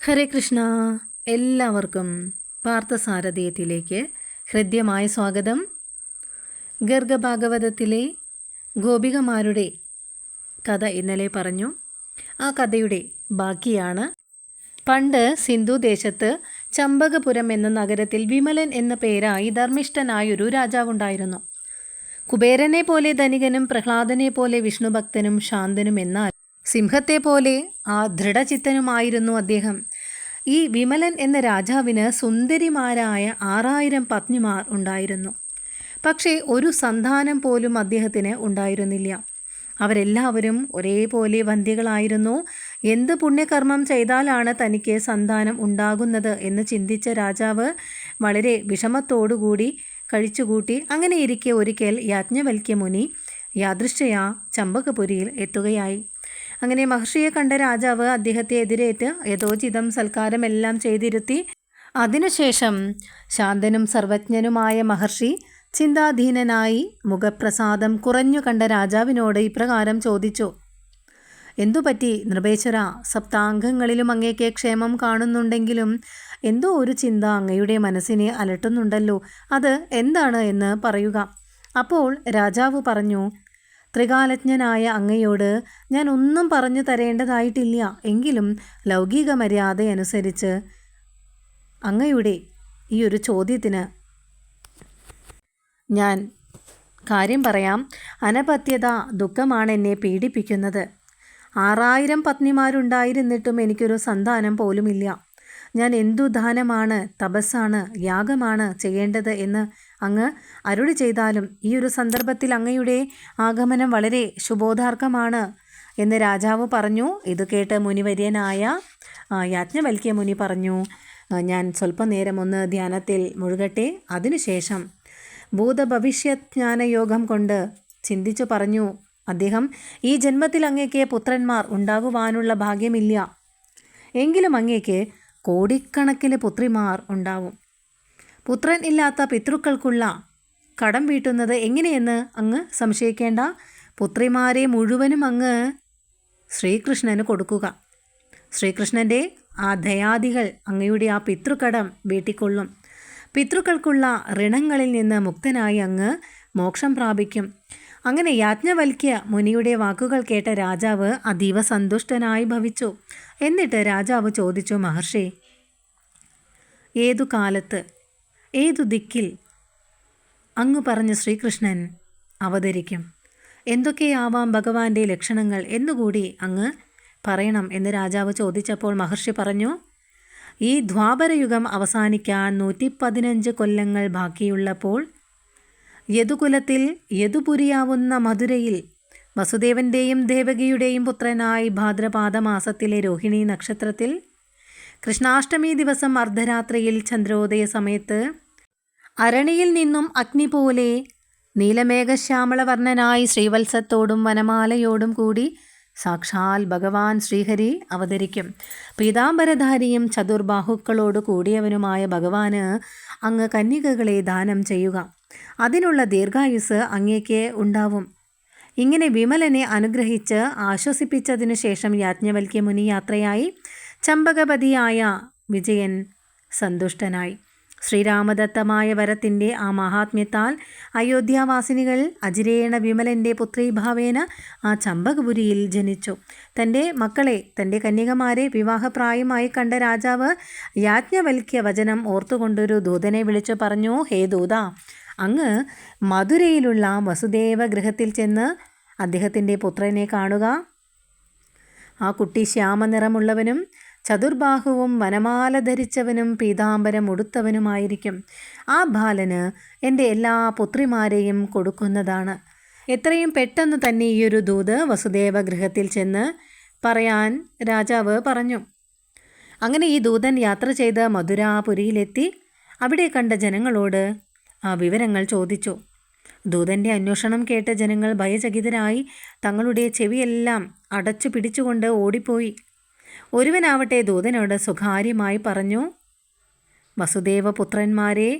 ഹരേ കൃഷ്ണ. എല്ലാവർക്കും പാർത്ഥസാരഥീയത്തിലേക്ക് ഹൃദ്യമായ സ്വാഗതം. ഗർഗഭാഗവതത്തിലെ ഗോപികമാരുടെ കഥ ഇന്നലെ പറഞ്ഞു. ആ കഥയുടെ ബാക്കിയാണ്. പണ്ട് സിന്ധു ദേശത്ത് ചമ്പകപുരം എന്ന നഗരത്തിൽ വിമലൻ എന്ന പേരായി ധർമ്മിഷ്ഠനായൊരു രാജാവുണ്ടായിരുന്നു. കുബേരനെ പോലെ ധനികനും പ്രഹ്ലാദനെ പോലെ വിഷ്ണുഭക്തനും ശാന്തനും എന്നാൽ സിംഹത്തെ പോലെ ആ ദൃഢചിത്തനുമായിരുന്നു അദ്ദേഹം. ഈ വിമലൻ എന്ന രാജാവിന് സുന്ദരിമാരായ ആറായിരം പത്നിമാർ ഉണ്ടായിരുന്നു. പക്ഷേ ഒരു സന്താനം പോലും അദ്ദേഹത്തിന് ഉണ്ടായിരുന്നില്ല. അവരെല്ലാവരും ഒരേപോലെ വന്ധ്യകളായിരുന്നു. എന്ത് പുണ്യകർമ്മം ചെയ്താലാണ് തനിക്ക് സന്താനം ഉണ്ടാകുന്നത് എന്ന് ചിന്തിച്ച രാജാവ് വളരെ വിഷമത്തോടുകൂടി കഴിച്ചുകൂട്ടി അങ്ങനെയിരിക്കെ ഒരിക്കൽ യാജ്ഞവൽക്യ മുനി യാദൃശ്ചയാ ചമ്പകപുരിയിൽ എത്തുകയായി. അങ്ങനെ മഹർഷിയെ കണ്ട രാജാവ് അദ്ദേഹത്തെ എതിരേറ്റ് യഥോചിതം സൽക്കാരമെല്ലാം ചെയ്തിരുത്തി. അതിനുശേഷം ശാന്തനും സർവജ്ഞനുമായ മഹർഷി ചിന്താധീനനായി മുഖപ്രസാദം കുറഞ്ഞു കണ്ട രാജാവിനോട് ഇപ്രകാരം ചോദിച്ചു. എന്തുപറ്റി നൃപേശ്വര? സപ്താംഗങ്ങളിലും അങ്ങേക്ക് ക്ഷേമം കാണുന്നുണ്ടെങ്കിലും എന്തോ ഒരു ചിന്ത അങ്ങയുടെ മനസ്സിനെ അലട്ടുന്നുണ്ടല്ലോ. അത് എന്താണ് എന്ന് പറയുക. അപ്പോൾ രാജാവ് പറഞ്ഞു ത്രികാലജ്ഞനായ അങ്ങയോട് ഞാൻ ഒന്നും പറഞ്ഞു തരേണ്ടതായിട്ടില്ല. എങ്കിലും ലൗകിക മര്യാദയനുസരിച്ച് അങ്ങയുടെ ഈ ഒരു ചോദ്യത്തിന് ഞാൻ കാര്യം പറയാം. അനപത്യത ദുഃഖമാണ് എന്നെ പീഡിപ്പിക്കുന്നത്. ആറായിരം പത്നിമാരുണ്ടായിരുന്നിട്ടും എനിക്കൊരു സന്താനം പോലുമില്ല. ഞാൻ എന്തു ദാനമാണ് തപസ്സാണ് യാഗമാണ് ചെയ്യേണ്ടത് എന്ന് അങ്ങ് അരുളി ചെയ്താലും ഈ ഒരു സന്ദർഭത്തിൽ അങ്ങയുടെ ആഗമനം വളരെ ശുഭോദാർക്കമാണ് എന്ന് രാജാവ് പറഞ്ഞു. ഇത് കേട്ട് മുനിവര്യനായ യാജ്ഞവൽക്കിയ മുനി പറഞ്ഞു ഞാൻ സ്വല്പനേരം ഒന്ന് ധ്യാനത്തിൽ മുഴുകട്ടെ. അതിനുശേഷം ഭൂതഭവിഷ്യജ്ഞാനയോഗം കൊണ്ട് ചിന്തിച്ചു പറഞ്ഞു അദ്ദേഹം ഈ ജന്മത്തിൽ അങ്ങേക്ക് പുത്രന്മാർ ഉണ്ടാകുവാനുള്ള ഭാഗ്യമില്ല. എങ്കിലും അങ്ങേക്ക് കോടിക്കണക്കിന് പുത്രിമാർ ഉണ്ടാവും. പുത്രൻ ഇല്ലാത്ത പിതൃക്കൾക്കുള്ള കടം വീട്ടുന്നത് എങ്ങനെയെന്ന് അങ്ങ് സംശയിക്കേണ്ട. പുത്രിമാരെ മുഴുവനും അങ്ങ് ശ്രീകൃഷ്ണന് കൊടുക്കുക. ശ്രീകൃഷ്ണന്റെ ആ ദയാദികൾ അങ്ങയുടെ ആ പിതൃക്കടം വീട്ടിക്കൊള്ളും. പിതൃക്കൾക്കുള്ള ഋണങ്ങളിൽ നിന്ന് മുക്തനായി അങ്ങ് മോക്ഷം പ്രാപിക്കും. അങ്ങനെ യാജ്ഞവൽക്യ മുനിയുടെ വാക്കുകൾ കേട്ട രാജാവ് അതീവ സന്തുഷ്ടനായി ഭവിച്ചു. എന്നിട്ട് രാജാവ് ചോദിച്ചു മഹർഷി ഏതു കാലത്ത് ഏതു ദിക്കിൽ അങ്ങ് പറഞ്ഞ ശ്രീകൃഷ്ണൻ അവതരിക്കും? എന്തൊക്കെയാവാം ഭഗവാന്റെ ലക്ഷണങ്ങൾ എന്നുകൂടി അങ്ങ് പറയണം എന്ന് രാജാവ് ചോദിച്ചപ്പോൾ മഹർഷി പറഞ്ഞു ഈ ദ്വാപരയുഗം അവസാനിക്കാൻ നൂറ്റി പതിനഞ്ച് കൊല്ലങ്ങൾ ബാക്കിയുള്ളപ്പോൾ യദുകുലത്തിൽ യദുപുരിയാവുന്ന മധുരയിൽ വസുദേവന്റെയും ദേവകിയുടെയും പുത്രനായി ഭാദ്രപാദ മാസത്തിലെ രോഹിണി നക്ഷത്രത്തിൽ കൃഷ്ണാഷ്ടമി ദിവസം അർദ്ധരാത്രിയിൽ ചന്ദ്രോദയ സമയത്ത് അരണിയിൽ നിന്നും അഗ്നി പോലെ നീലമേഘശ്യാമളവർണനായി ശ്രീവത്സത്തോടും വനമാലയോടും കൂടി സാക്ഷാൽ ഭഗവാൻ ശ്രീഹരി അവതരിക്കും. പീതാംബരധാരിയും ചതുർബാഹുക്കളോട് കൂടിയവനുമായ ഭഗവാന് അങ്ങ് കന്യകകളെ ദാനം ചെയ്യുക. അതിനുള്ള ദീർഘായുസ് അങ്ങേക്ക് ഉണ്ടാവും. ഇങ്ങനെ വിമലനെ അനുഗ്രഹിച്ച് ആശ്വസിപ്പിച്ചതിനു ശേഷം യാജ്ഞവൽക്യ മുനി യാത്രയായി ചമ്പകപതിയായ വിജയൻ സന്തുഷ്ടനായി. ശ്രീരാമദത്തമായ വരത്തിന്റെ ആ മഹാത്മ്യത്താൽ അയോധ്യാവാസിനികൾ അജിരേണ വിമലന്റെ പുത്രീഭാവേന ആ ചമ്പകപുരിയിൽ ജനിച്ചു. തന്റെ മക്കളെ തന്റെ കന്യകമാരെ വിവാഹപ്രായമായി കണ്ട രാജാവ് യാജ്ഞവൽക്യ വചനം ഓർത്തുകൊണ്ടൊരു ദൂതനെ വിളിച്ചു പറഞ്ഞു ഹേ ദൂത അങ്ങ് മധുരയിലുള്ള വസുദേവ ഗൃഹത്തിൽ ചെന്ന് അദ്ദേഹത്തിന്റെ പുത്രനെ കാണുക. ആ കുട്ടി ശ്യാമനിറമുള്ളവനും ചതുർബാഹുവും വനമാല ധരിച്ചവനും പീതാംബരം ഉടുത്തവനുമായിരിക്കും. ആ ബാലന് എന്റെ എല്ലാ പുത്രിമാരെയും കൊടുക്കുന്നതാണ്. എത്രയും പെട്ടെന്ന് തന്നെ ഈയൊരു ദൂത് വസുദേവ ഗൃഹത്തിൽ ചെന്ന് പറയാൻ രാജാവ് പറഞ്ഞു. അങ്ങനെ ഈ ദൂതൻ യാത്ര ചെയ്ത് മധുരാപുരിയിലെത്തി. അവിടെ കണ്ട ജനങ്ങളോട് ആ വിവരങ്ങൾ ചോദിച്ചു. ദൂതന്റെ അന്വേഷണം കേട്ട ജനങ്ങൾ ഭയചകിതരായി തങ്ങളുടെ ചെവിയെല്ലാം അടച്ചു പിടിച്ചുകൊണ്ട് ഓടിപ്പോയി. ഒരുവനാവട്ടെ ദൂതനോട് സ്വകാര്യമായി പറഞ്ഞു വസുദേവപുത്രന്മാരെ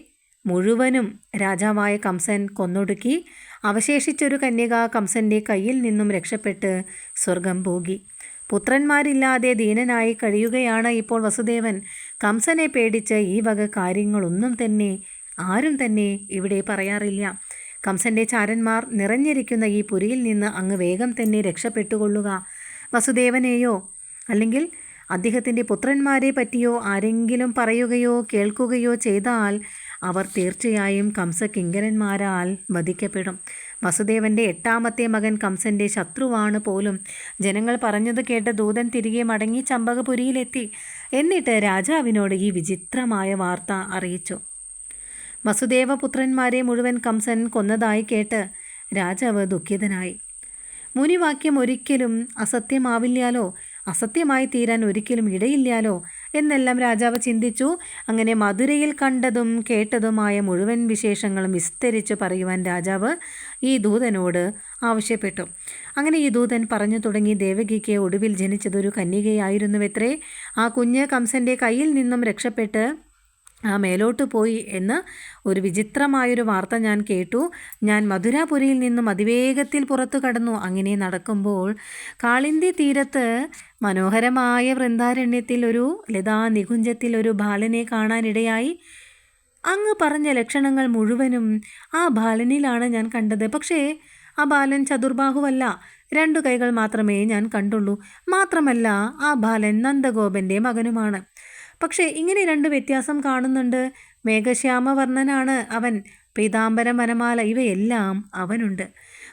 മുഴുവനും രാജാവായ കംസൻ കൊന്നൊടുക്കി അവശേഷിച്ചൊരു കന്യക കംസന്റെ കയ്യിൽ നിന്നും രക്ഷപ്പെട്ട് സ്വർഗം പോകി പുത്രന്മാരില്ലാതെ ദീനനായി കഴിയുകയാണ് ഇപ്പോൾ വസുദേവൻ. കംസനെ പേടിച്ച് ഈ വക കാര്യങ്ങളൊന്നും തന്നെ ആരും തന്നെ ഇവിടെ പറയാറില്ല. കംസന്റെ ചാരന്മാർ നിറഞ്ഞിരിക്കുന്ന ഈ പുരിയിൽ നിന്ന് അങ്ങ് വേഗം തന്നെ രക്ഷപ്പെട്ടുകൊള്ളുക. വസുദേവനെയോ അല്ലെങ്കിൽ അദ്ദേഹത്തിന്റെ പുത്രന്മാരെ പറ്റിയോ ആരെങ്കിലും പറയുകയോ കേൾക്കുകയോ ചെയ്താൽ അവർ തീർച്ചയായും കംസകിങ്കരന്മാരാൽ വധിക്കപ്പെടും. വസുദേവന്റെ എട്ടാമത്തെ മകൻ കംസന്റെ ശത്രുവാണ് പോലും. ജനങ്ങൾ പറഞ്ഞത് കേട്ട ദൂതൻ തിരികെ മടങ്ങി ചമ്പകപുരിയിലെത്തി. എന്നിട്ട് രാജാവിനോട് ഈ വിചിത്രമായ വാർത്ത അറിയിച്ചു. വസുദേവപുത്രന്മാരെ മുഴുവൻ കംസൻ കൊന്നതായി കേട്ട് രാജാവ് ദുഃഖിതനായി. മുനിവാക്യം ഒരിക്കലും അസത്യമാവില്ലാലോ അസത്യമായി തീരാൻ ഒരിക്കലും ഇടയില്ലാലോ? എന്നെല്ലാം രാജാവ് ചിന്തിച്ചു. അങ്ങനെ മധുരയിൽ കണ്ടതും കേട്ടതുമായ മുഴുവൻ വിശേഷങ്ങളും വിസ്തരിച്ച് പറയുവാൻ രാജാവ് ഈ ദൂതനോട് ആവശ്യപ്പെട്ടു. അങ്ങനെ ഈ ദൂതൻ പറഞ്ഞു തുടങ്ങി ദേവകിക്ക് ഒടുവിൽ ജനിച്ചതൊരു കന്യകയായിരുന്നുവെത്രേ. ആ കുഞ്ഞ് കംസന്റെ കയ്യിൽ നിന്നും രക്ഷപ്പെട്ട് ആ മേലോട്ട് പോയി എന്ന് ഒരു വിചിത്രമായൊരു വാർത്ത ഞാൻ കേട്ടു. ഞാൻ മധുരാപുരിയിൽ നിന്നും അതിവേഗത്തിൽ പുറത്തു കടന്നു. അങ്ങനെ നടക്കുമ്പോൾ കാളിന്തി തീരത്ത് മനോഹരമായ വൃന്ദാരണ്യത്തിൽ ഒരു ലതാ നികുഞ്ചത്തിൽ ഒരു ബാലനെ കാണാനിടയായി. അങ്ങ് പറഞ്ഞ ലക്ഷണങ്ങൾ മുഴുവനും ആ ബാലനിലാണ് ഞാൻ കണ്ടത്. പക്ഷേ ആ ബാലൻ ചതുർബാഹുവല്ല. രണ്ടു കൈകൾ മാത്രമേ ഞാൻ കണ്ടുള്ളൂ. മാത്രമല്ല ആ ബാലൻ നന്ദഗോപന്റെ മകനുമാണ്. പക്ഷേ ഇങ്ങനെ രണ്ട് വ്യത്യാസം കാണുന്നുണ്ട്. മേഘശ്യാമവർണനാണ് അവൻ. പീതാംബര വനമാല ഇവയെല്ലാം അവനുണ്ട്.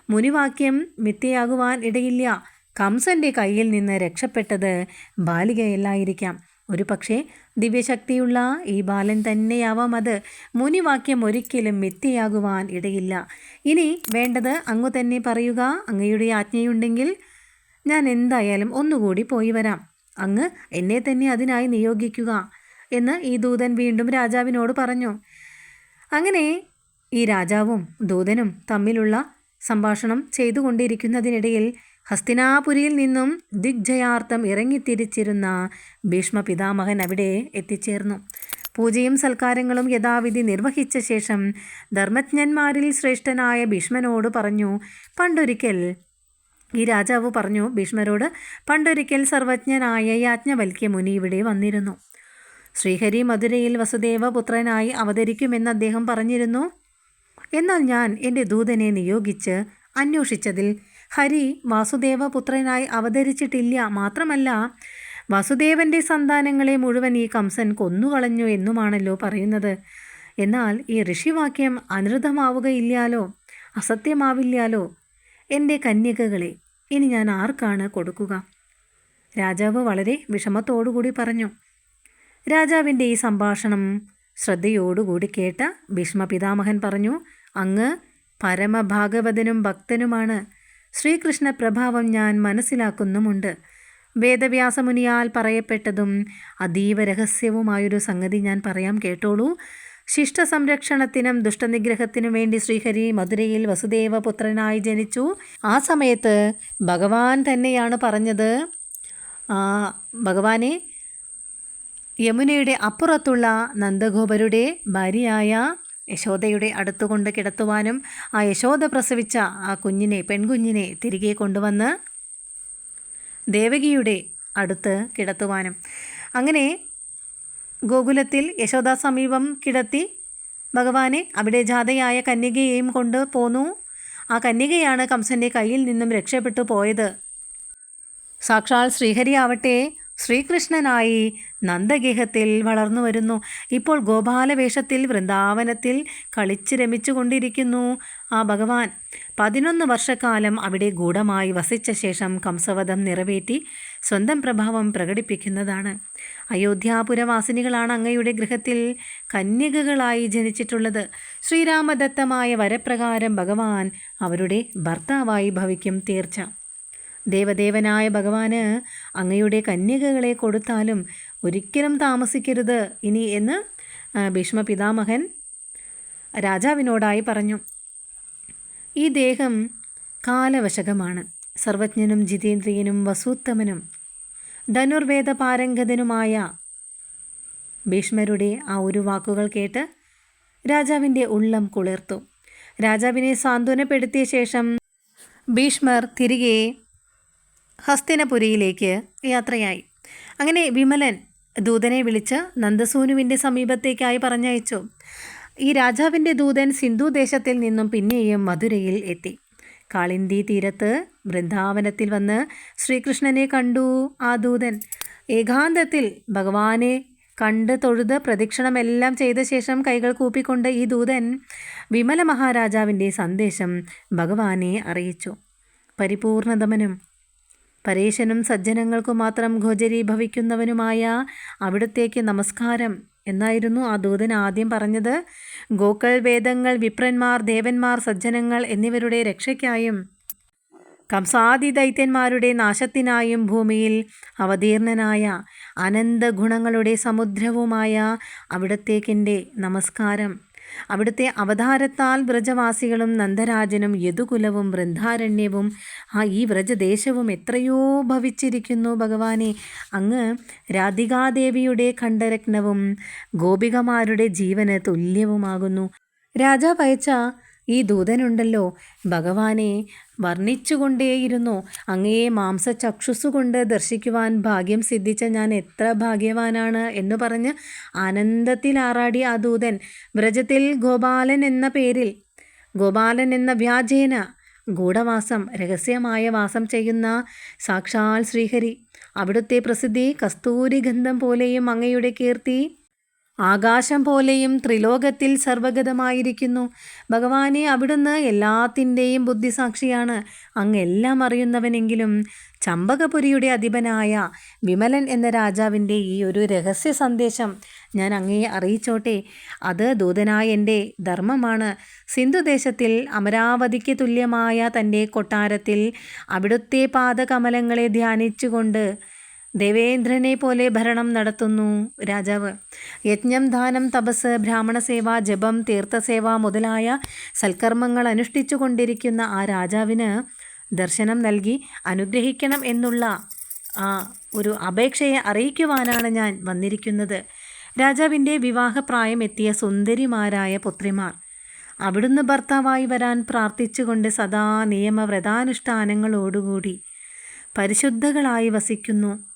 മുനിവാക്യം മിഥ്യയാകുവാൻ ഇടയില്ല. കംസന്റെ കയ്യിൽ നിന്ന് രക്ഷപ്പെട്ടത് ബാലികയല്ലായിരിക്കാം. ഒരു പക്ഷേ ദിവ്യശക്തിയുള്ള ഈ ബാലൻ തന്നെയാവാം അത്. മുനിവാക്യം ഒരിക്കലും മിഥ്യയാകുവാൻ ഇടയില്ല. ഇനി വേണ്ടത് അങ്ങു തന്നെ പറയുക. അങ്ങയുടെ ആജ്ഞയുണ്ടെങ്കിൽ ഞാൻ എന്തായാലും ഒന്നുകൂടി പോയി വരാം. അങ്ങ് എന്നെ തന്നെ അതിനായി നിയോഗിക്കുക എന്ന് ഈ ദൂതൻ വീണ്ടും രാജാവിനോട് പറഞ്ഞു. അങ്ങനെ ഈ രാജാവും ദൂതനും തമ്മിലുള്ള സംഭാഷണം ചെയ്തുകൊണ്ടിരിക്കുന്നതിനിടയിൽ ഹസ്തിനാപുരിയിൽ നിന്നും ദിഗ്ജയാർത്ഥം ഇറങ്ങിത്തിരിച്ചിരുന്ന ഭീഷ്മ പിതാമഹൻ അവിടെ എത്തിച്ചേർന്നു. പൂജയും സൽക്കാരങ്ങളും യഥാവിധി നിർവഹിച്ച ശേഷം ധർമ്മജ്ഞന്മാരിൽ ശ്രേഷ്ഠനായ ഭീഷ്മനോട് പറഞ്ഞു പണ്ടൊരിക്കൽ ഈ രാജാവ് പറഞ്ഞു ഭീഷ്മരോട് പണ്ടൊരിക്കൽ സർവജ്ഞനായ യാജ്ഞവൽക്യ മുനി ഇവിടെ വന്നിരുന്നു. ശ്രീഹരി മധുരയിൽ വസുദേവ പുത്രനായി അവതരിക്കുമെന്ന് അദ്ദേഹം പറഞ്ഞിരുന്നു. എന്നാൽ ഞാൻ എന്റെ ദൂതനെ നിയോഗിച്ച് അന്വേഷിച്ചതിൽ ഹരി വാസുദേവപുത്രനായി അവതരിച്ചിട്ടില്ല. മാത്രമല്ല വസുദേവന്റെ സന്താനങ്ങളെ മുഴുവൻ ഈ കംസൻ കൊന്നുകളഞ്ഞു എന്നുമാണല്ലോ പറയുന്നത്. എന്നാൽ ഈ ഋഷിവാക്യം അനൃതമാവുകയില്ലാലോ അസത്യമാവില്ലാലോ എന്റെ കന്യകകളെ ഇനി ഞാൻ ആർക്കാണ് കൊടുക്കുക? രാജാവ് വളരെ വിഷമത്തോടുകൂടി പറഞ്ഞു. രാജാവിന്റെ ഈ സംഭാഷണം ശ്രദ്ധയോടുകൂടി കേട്ട ഭീഷ്മ പിതാമഹൻ പറഞ്ഞു അങ്ങ് പരമഭാഗവതനും ഭക്തനുമാണ്. ശ്രീകൃഷ്ണ പ്രഭാവം ഞാൻ മനസ്സിലാക്കുന്നുമുണ്ട്. വേദവ്യാസമുനിയാൽ പറയപ്പെട്ടതും അതീവ രഹസ്യവുമായൊരു സംഗതി ഞാൻ പറയാം കേട്ടോളൂ. ശിഷ്ട സംരക്ഷണത്തിനും ദുഷ്ടനിഗ്രഹത്തിനും വേണ്ടി ശ്രീഹരി മധുരയിൽ വസുദേവ പുത്രനായി ജനിച്ചു. ആ സമയത്ത് ഭഗവാൻ തന്നെയാണ് പറഞ്ഞത് ഭഗവാനെ യമുനയുടെ അപ്പുറത്തുള്ള നന്ദഗോപരുടെ ഭാര്യയായ യശോദയുടെ അടുത്തുകൊണ്ട് കിടത്തുവാനും ആ യശോദ പ്രസവിച്ച ആ കുഞ്ഞിനെ പെൺകുഞ്ഞിനെ തിരികെ കൊണ്ടുവന്ന് ദേവകിയുടെ അടുത്ത് കിടത്തുവാനും. അങ്ങനെ ഗോകുലത്തിൽ യശോദാ സമീപം കിടത്തി ഭഗവാനെ അവിടെ ജാതയായ കന്യകയെയും കൊണ്ട് പോന്നു. ആ കന്യകയാണ് കംസന്റെ കയ്യിൽ നിന്നും രക്ഷപ്പെട്ടു പോയത്. സാക്ഷാൽ ശ്രീഹരി ആവട്ടെ ശ്രീകൃഷ്ണനായി നന്ദഗേഹത്തിൽ വളർന്നു വരുന്നു. ഇപ്പോൾ ഗോപാലവേഷത്തിൽ വൃന്ദാവനത്തിൽ കളിച്ച് കൊണ്ടിരിക്കുന്നു ആ ഭഗവാൻ. പതിനൊന്ന് വർഷക്കാലം അവിടെ ഗൂഢമായി വസിച്ച ശേഷം കംസവധം നിറവേറ്റി സ്വന്തം പ്രഭാവം പ്രകടിപ്പിക്കുന്നതാണ്. അയോധ്യാപുരവാസിനികളാണ് അങ്ങയുടെ ഗൃഹത്തിൽ കന്യകകളായി ജനിച്ചിട്ടുള്ളത്. ശ്രീരാമദത്തമായ വരപ്രകാരം ഭഗവാൻ അവരുടെ ഭർത്താവായി ഭവിക്കും തീർച്ച. ദേവദേവനായ ഭഗവാന് അങ്ങയുടെ കന്യകകളെ കൊടുത്താലും ഒരിക്കലും താമസിക്കരുത് ഇനി എന്ന് ഭീഷ്മ പിതാമഹൻ രാജാവിനോടായി പറഞ്ഞു. ഈ ദേഹം കാലവശകമാണ്. സർവജ്ഞനും ജിതേന്ദ്രിയനും വസൂത്തമനും ധനുർവേദ പാരംഗതനുമായ ഭീഷ്മരുടെ ആ ഒരു വാക്കുകൾ കേട്ട് രാജാവിന്റെ ഉള്ളം കുളിർത്തു. രാജാവിനെ സാന്ത്വനപ്പെടുത്തിയ ശേഷം ഭീഷ്മർ തിരികെ ഹസ്തിനപുരിയിലേക്ക് യാത്രയായി. അങ്ങനെ വിമലൻ ദൂതനെ വിളിച്ച് നന്ദസൂനുവിന്റെ സമീപത്തേക്കായി പറഞ്ഞയച്ചു. ഈ രാജാവിന്റെ ദൂതൻ സിന്ധു ദേശത്തിൽ നിന്നും പിന്നെയും മധുരയിൽ എത്തി. കാളിന്തി തീരത്ത് വൃന്ദാവനത്തിൽ വന്ന് ശ്രീകൃഷ്ണനെ കണ്ടു ആ ദൂതൻ. ഏകാന്തത്തിൽ ഭഗവാനെ കണ്ട് തൊഴുത് പ്രദക്ഷിണമെല്ലാം ചെയ്ത ശേഷം കൈകൾ കൂപ്പിക്കൊണ്ട് ഈ ദൂതൻ വിമല മഹാരാജാവിന്റെ സന്ദേശം ഭഗവാനെ അറിയിച്ചു. പരിപൂർണതമനും പരേശനും സജ്ജനങ്ങൾക്കു മാത്രം ഗോചരീഭവിക്കുന്നവനുമായ അവിടത്തേക്ക് നമസ്കാരം എന്നായിരുന്നു ആ ദൂതൻ ആദ്യം പറഞ്ഞത്. ഗോക്കൾ വേദങ്ങൾ വിപ്രന്മാർ ദേവന്മാർ സജ്ജനങ്ങൾ എന്നിവരുടെ രക്ഷയ്ക്കായും കംസാദി ദൈത്യന്മാരുടെ നാശത്തിനായും ഭൂമിയിൽ അവതീർണനായ അനന്ത ഗുണങ്ങളുടെ സമുദ്രവുമായ അവിടത്തേക്കെന്റെ നമസ്കാരം. അവിടുത്തെ അവതാരത്താൽ വ്രജവാസികളും നന്ദരാജനും യദുകുലവും വൃന്ദാരണ്യവും ആ ഈ വ്രജദേശവും എത്രയോ ഭവിച്ചിരിക്കുന്നു ഭഗവാനെ. അങ്ങ് രാധികാദേവിയുടെ ഖണ്ഡരത്നവും ഗോപികമാരുടെ ജീവന് തുല്യവുമാകുന്നു. രാജാവ് അയച്ച ഈ ദൂതനുണ്ടല്ലോ. ഭഗവാനെ വർണിച്ചുകൊണ്ടേയിരുന്നു. അങ്ങയെ മാംസചക്ഷുസ്സുകൊണ്ട് ദർശിക്കുവാൻ ഭാഗ്യം സിദ്ധിച്ച ഞാൻ എത്ര ഭാഗ്യവാനാണ് എന്ന് പറഞ്ഞ് ആനന്ദത്തിൽ ആ ദൂതൻ വ്രജത്തിൽ ഗോപാലൻ എന്ന പേരിൽ ഗോപാലൻ എന്ന വ്യാജേന ഗൂഢവാസം രഹസ്യമായ വാസം ചെയ്യുന്ന സാക്ഷാൽ ശ്രീഹരി അവിടുത്തെ പ്രസിദ്ധി കസ്തൂരി ഗന്ധം പോലെയും അങ്ങയുടെ കീർത്തി ആകാശം പോലെയും ത്രിലോകത്തിൽ സർവഗതമായിരിക്കുന്നു. ഭഗവാനെ അവിടുന്ന് എല്ലാത്തിന്റെയും ബുദ്ധിസാക്ഷിയാണ്. അങ്ങ് എല്ലാം അറിയുന്നവനെങ്കിലും ചമ്പകപുരിയുടെ അധിപനായ വിമലൻ എന്ന രാജാവിന്റെ ഈ ഒരു രഹസ്യ സന്ദേശം ഞാൻ അങ്ങേ അറിയിച്ചോട്ടെ. അത് ദൂതനായ എന്റെ ധർമ്മമാണ്. സിന്ധുദേശത്തിൽ അമരാവതിക്ക് തുല്യമായ തന്റെ കൊട്ടാരത്തിൽ അവിടുത്തെ പാദകമലങ്ങളെ ധ്യാനിച്ചുകൊണ്ട് ദേവേന്ദ്രനെ പോലെ ഭരണം നടത്തുന്നു രാജാവ്. യജ്ഞം ദാനം തപസ് ബ്രാഹ്മണസേവ ജപം തീർത്ഥസേവ മുതലായ സൽക്കർമ്മങ്ങൾ അനുഷ്ഠിച്ചു കൊണ്ടിരിക്കുന്ന ആ രാജാവിന് ദർശനം നൽകി അനുഗ്രഹിക്കണം എന്നുള്ള ആ ഒരു അപേക്ഷയെ അറിയിക്കുവാനാണ് ഞാൻ വന്നിരിക്കുന്നത്. രാജാവിന്റെ വിവാഹപ്രായം എത്തിയ സുന്ദരിമാരായ പുത്രിമാർ. അവിടുന്ന് ഭർത്താവായി വരാൻ പ്രാർത്ഥിച്ചുകൊണ്ട് സദാ നിയമവ്രതാനുഷ്ഠാനങ്ങളോടുകൂടി പരിശുദ്ധകളായി വസിക്കുന്നു.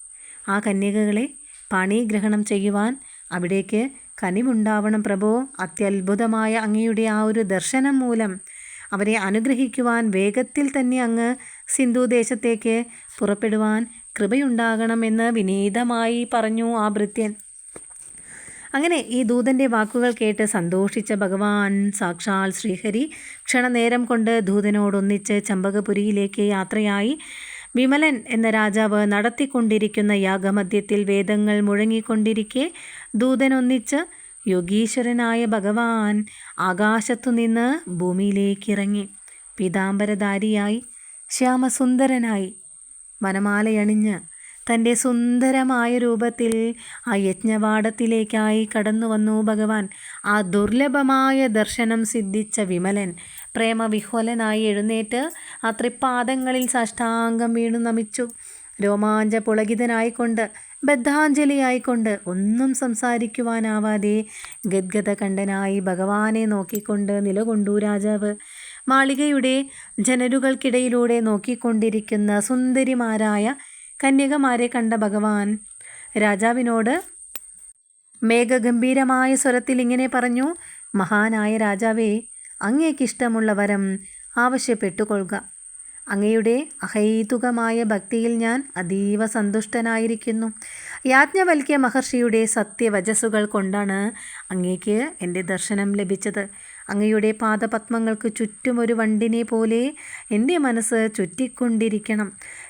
ആ കന്യകകളെ പാണിഗ്രഹണം ചെയ്യുവാൻ അവിടേക്ക് കനിവുണ്ടാവണം പ്രഭോ. അത്യത്ഭുതമായ അങ്ങയുടെ ആ ഒരു ദർശനം മൂലം അവരെ അനുഗ്രഹിക്കുവാൻ വേഗത്തിൽ തന്നെ അങ്ങ് സിന്ധു ദേശത്തേക്ക് പുറപ്പെടുവാൻ കൃപയുണ്ടാകണമെന്ന് വിനീതമായി പറഞ്ഞു ആ ഭൃത്യൻ. അങ്ങനെ ഈ ദൂതന്റെ വാക്കുകൾ കേട്ട് സന്തോഷിച്ച ഭഗവാൻ സാക്ഷാൽ ശ്രീഹരി ക്ഷണനേരം കൊണ്ട് ദൂതനോടൊന്നിച്ച് ചമ്പകപുരിയിലേക്ക് യാത്രയായി. വിമലൻ എന്ന രാജാവ് നടത്തിക്കൊണ്ടിരിക്കുന്ന യാഗമധ്യത്തിൽ വേദങ്ങൾ മുഴങ്ങിക്കൊണ്ടിരിക്കെ ദൂതനൊന്നിച്ച് യോഗീശ്വരനായ ഭഗവാൻ ആകാശത്തുനിന്ന് ഭൂമിയിലേക്കിറങ്ങി. പീതാംബരധാരിയായി ശ്യാമസുന്ദരനായി. വനമാലയണിഞ്ഞ് തന്റെ സുന്ദരമായ രൂപത്തിൽ ആ യജ്ഞവാടത്തിലേക്കായി കടന്നു വന്നു ഭഗവാൻ. ആ ദുർലഭമായ ദർശനം സിദ്ധിച്ച വിമലൻ പ്രേമവിഹ്വലനായി എഴുന്നേറ്റ് ആ തൃപ്പാദങ്ങളിൽ സാഷ്ടാംഗം വീണു നമിച്ചു. രോമാഞ്ച പുളകിതനായിക്കൊണ്ട് ബദ്ധാഞ്ജലിയായിക്കൊണ്ട് ഒന്നും സംസാരിക്കുവാനാവാതെ ഗദ്ഗതകണ്ഠനായി ഭഗവാനെ നോക്കിക്കൊണ്ട് നിലകൊണ്ടു രാജാവ്. മാളികയുടെ ജനരുകൾക്കിടയിലൂടെ നോക്കിക്കൊണ്ടിരിക്കുന്ന സുന്ദരിമാരായ കന്യകമാരെ കണ്ട ഭഗവാൻ രാജാവിനോട് മേഘഗംഭീരമായ സ്വരത്തിൽ ഇങ്ങനെ പറഞ്ഞു മഹാനായ രാജാവേ അങ്ങേക്കിഷ്ടമുള്ള വരം ആവശ്യപ്പെട്ടുകൊള്ളുക. അങ്ങയുടെ അഹൈതുകമായ ഭക്തിയിൽ ഞാൻ അതീവ സന്തുഷ്ടനായിരിക്കുന്നു. യാജ്ഞവൽക്യ മഹർഷിയുടെ സത്യവചസ്സുകൾ കൊണ്ടാണ് അങ്ങേക്ക് എന്റെ ദർശനം ലഭിച്ചത്. അങ്ങയുടെ പാദപത്മങ്ങൾക്ക് ചുറ്റും ഒരു വണ്ടിനെ പോലെ എന്റെ മനസ്സ് ചുറ്റിക്കൊണ്ടിരിക്കണം.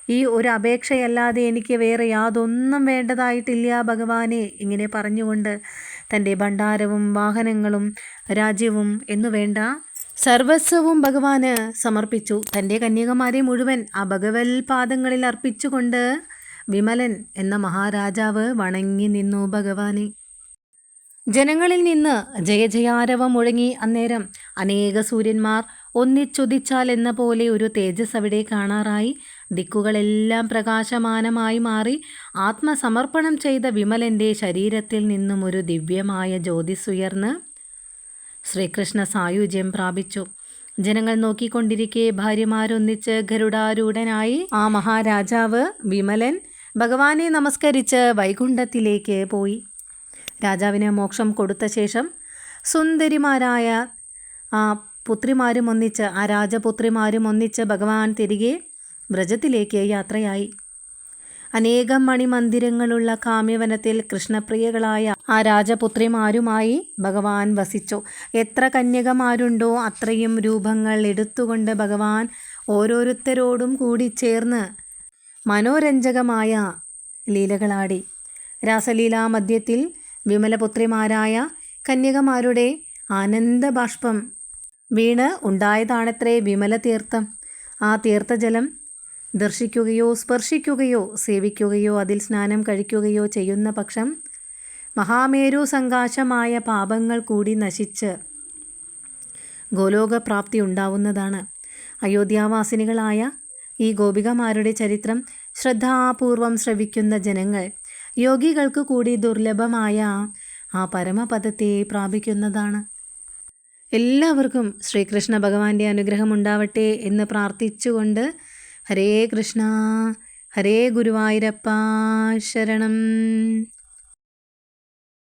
ഈ ഒരു അപേക്ഷയല്ലാതെ എനിക്ക് വേറെ യാതൊന്നും വേണ്ടതായിട്ടില്ല ഭഗവാനെ ഇങ്ങനെ പറഞ്ഞുകൊണ്ട് തന്റെ ഭണ്ഡാരവും വാഹനങ്ങളും രാജ്യവും എന്നുവേണ്ട സർവസ്വവും ഭഗവാന് സമർപ്പിച്ചു. തന്റെ കന്യകമാരെ മുഴുവൻ ആ ഭഗവൽ പാദങ്ങളിൽ അർപ്പിച്ചുകൊണ്ട് വിമലൻ എന്ന മഹാരാജാവ് വണങ്ങി നിന്നു ഭഗവാനെ. ജനങ്ങളിൽ നിന്ന് ജയജയാരവം മുഴങ്ങി അന്നേരം അനേക സൂര്യന്മാർ ഒന്നിച്ചുദിച്ചാൽ എന്ന പോലെ ഒരു തേജസ് അവിടെ കാണാറായി. ദിക്കുകളെല്ലാം പ്രകാശമാനമായി മാറി ആത്മസമർപ്പണം ചെയ്ത വിമലന്റെ ശരീരത്തിൽ നിന്നും ഒരു ദിവ്യമായ ജ്യോതിസുയർന്ന് ശ്രീകൃഷ്ണ സായുജ്യം പ്രാപിച്ചു. ജനങ്ങൾ നോക്കിക്കൊണ്ടിരിക്കെ ഭാര്യമാരൊന്നിച്ച് ഗരുഡാരൂഢനായി ആ മഹാരാജാവ് വിമലൻ ഭഗവാനെ നമസ്കരിച്ച് വൈകുണ്ഠത്തിലേക്ക് പോയി. രാജാവിന് മോക്ഷം കൊടുത്ത ശേഷം സുന്ദരിമാരായ ആ പുത്രിമാരും ഒന്നിച്ച് ആ രാജപുത്രിമാരും ഒന്നിച്ച് ഭഗവാൻ തിരികെ വ്രജത്തിലേക്ക് യാത്രയായി. അനേകം മണിമന്ദിരങ്ങളുള്ള കാമ്യവനത്തിൽ കൃഷ്ണപ്രിയകളായ ആ രാജപുത്രിമാരുമായി ഭഗവാൻ വസിച്ചു. എത്ര കന്യകമാരുണ്ടോ അത്രയും രൂപങ്ങൾ എടുത്തുകൊണ്ട് ഭഗവാൻ ഓരോരുത്തരോടും കൂടി ചേർന്ന് മനോരഞ്ജകമായ ലീലകളാടി. രാസലീലാ മധ്യത്തിൽ വിമലപുത്രിമാരായ കന്യകമാരുടെ ആനന്ദബാഷ്പം വീണ് ഉണ്ടായതാണത്രേ വിമല തീർത്ഥം ആ തീർത്ഥജലം ദർശിക്കുകയോ സ്പർശിക്കുകയോ സേവിക്കുകയോ അതിൽ സ്നാനം കഴിക്കുകയോ ചെയ്യുന്ന പക്ഷം മഹാമേരു സങ്കാശമായ പാപങ്ങൾ കൂടി നശിച്ച് ഗോലോകപ്രാപ്തി ഉണ്ടാവുന്നതാണ്. അയോധ്യാവാസിനികളായ ഈ ഗോപികമാരുടെ ചരിത്രം ശ്രദ്ധാപൂർവം ശ്രവിക്കുന്ന ജനങ്ങൾ യോഗികൾക്ക് കൂടി ദുർലഭമായ ആ പരമപദത്തെ പ്രാപിക്കുന്നതാണ്. എല്ലാവർക്കും ശ്രീകൃഷ്ണ ഭഗവാന്റെ അനുഗ്രഹം ഉണ്ടാവട്ടെ എന്ന് പ്രാർത്ഥിച്ചുകൊണ്ട് ഹരേ കൃഷ്ണ ഹരേ ഗുരുവായൂരപ്പ ശരണം.